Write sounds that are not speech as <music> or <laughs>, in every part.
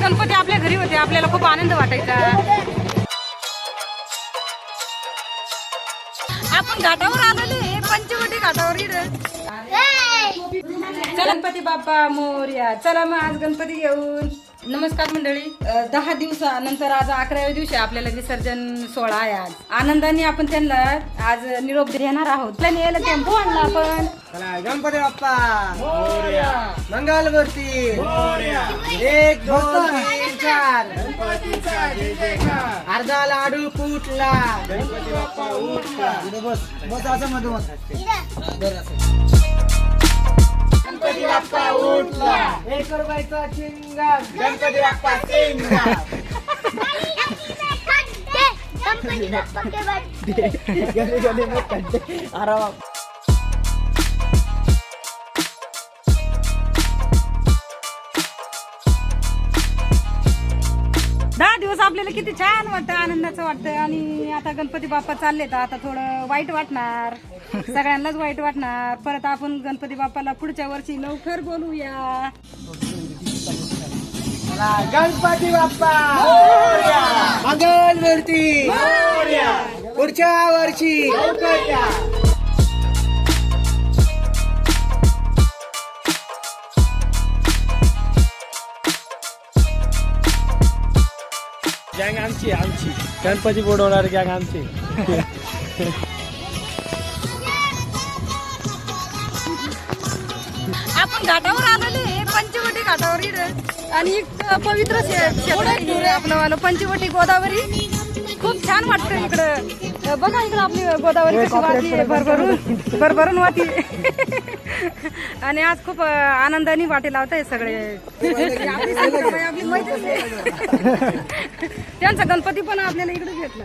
गणपती आपल्या घरी होते. आपल्याला खूप आनंद वाटायचा. आपण घाटावर आलेले पंचवटी घाटावर गणपती बाप्पा मोर्या. चला मग आज गणपती घेऊन. नमस्कार मंडळी. दहा दिवसानंतर आज अकराव्या दिवशी आपल्याला विसर्जन सोहळा आहे आज. आनंदाने आपण त्यांना आज निरोप देणार आहोत. यायला टेम्पो आणला आपण. चला गणपती बाप्पा. मंगलमूर्ती. एक दोन तीन चार. अर्धा लाडू फुटला. गणपती बाप्पा उठला. बस बस असं मध्ये बस. गणपती बाप्पा उठला. एक रुपयाचा चिंगाम गणपती बाप्पा चिंगाम गली गली में खड्डे अरे आपल्याला किती छान वाटतं आनंदाचं वाटतं. आणि आता गणपती बाप्पा चालले तर आता थोडं वाईट वाटणार. <laughs> सगळ्यांनाच वाईट वाटणार. परत आपण गणपती बाप्पाला पुढच्या वर्षी लवकर बोलूया. गणपती बाप्पा! मंगलमूर्ती पुढच्या वर्षी! आमची. गणपती बुडवणार गँग आमची. आपण घाटावर आलेले पंचवटी घाटावर इकडं आणि एक पवित्र शे- क्षेत्र आहे आपलं वालं पंचवटी गोदावरी. खूप छान वाटतं इकडं. बघा इकडं आपली गोदावरी कशी वाहती भरभरून भरभरून वाहती आणि आज खूप आनंदाने वाटे लावत आहे सगळे. त्यांचा गणपती पण आपल्याला इकडे घेतला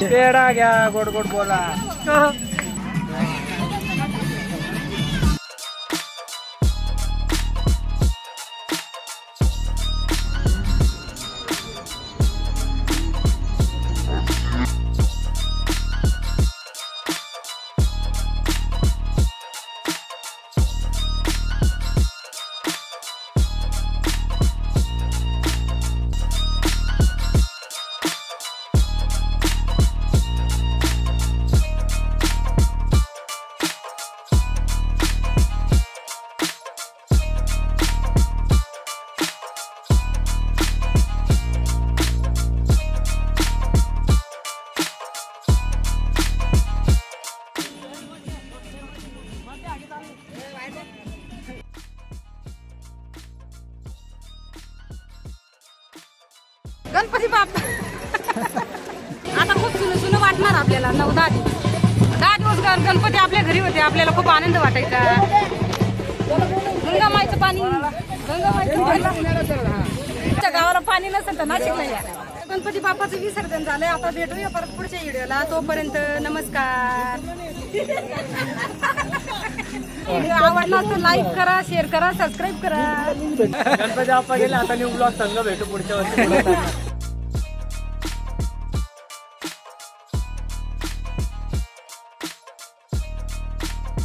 पेढा घ्या गोड गोड बोला. गणपती बाप्पा. आता खूप सुन सुन वाटणार आपल्याला नऊ दहा दिवस. दहा दिवस गण- गणपती आपल्या घरी होते आपल्याला खूप आनंद वाटायचा. गंगामाईचं पाणी गंगामाईचं गावाला पाणी नसेल तर नाशिकला या. गणपती बाप्पाचं विसर्जन झालंय. आता भेटूया परत पुढच्या व्हिडिओला. तोपर्यंत नमस्कार. व्हिडिओ आवडला तर लाईक करा शेअर करा सबस्क्राईब करा. गणपती बाप्पा गेले आता न्यू ब्लॉग संघ भेटू पुढच्या वर्षी.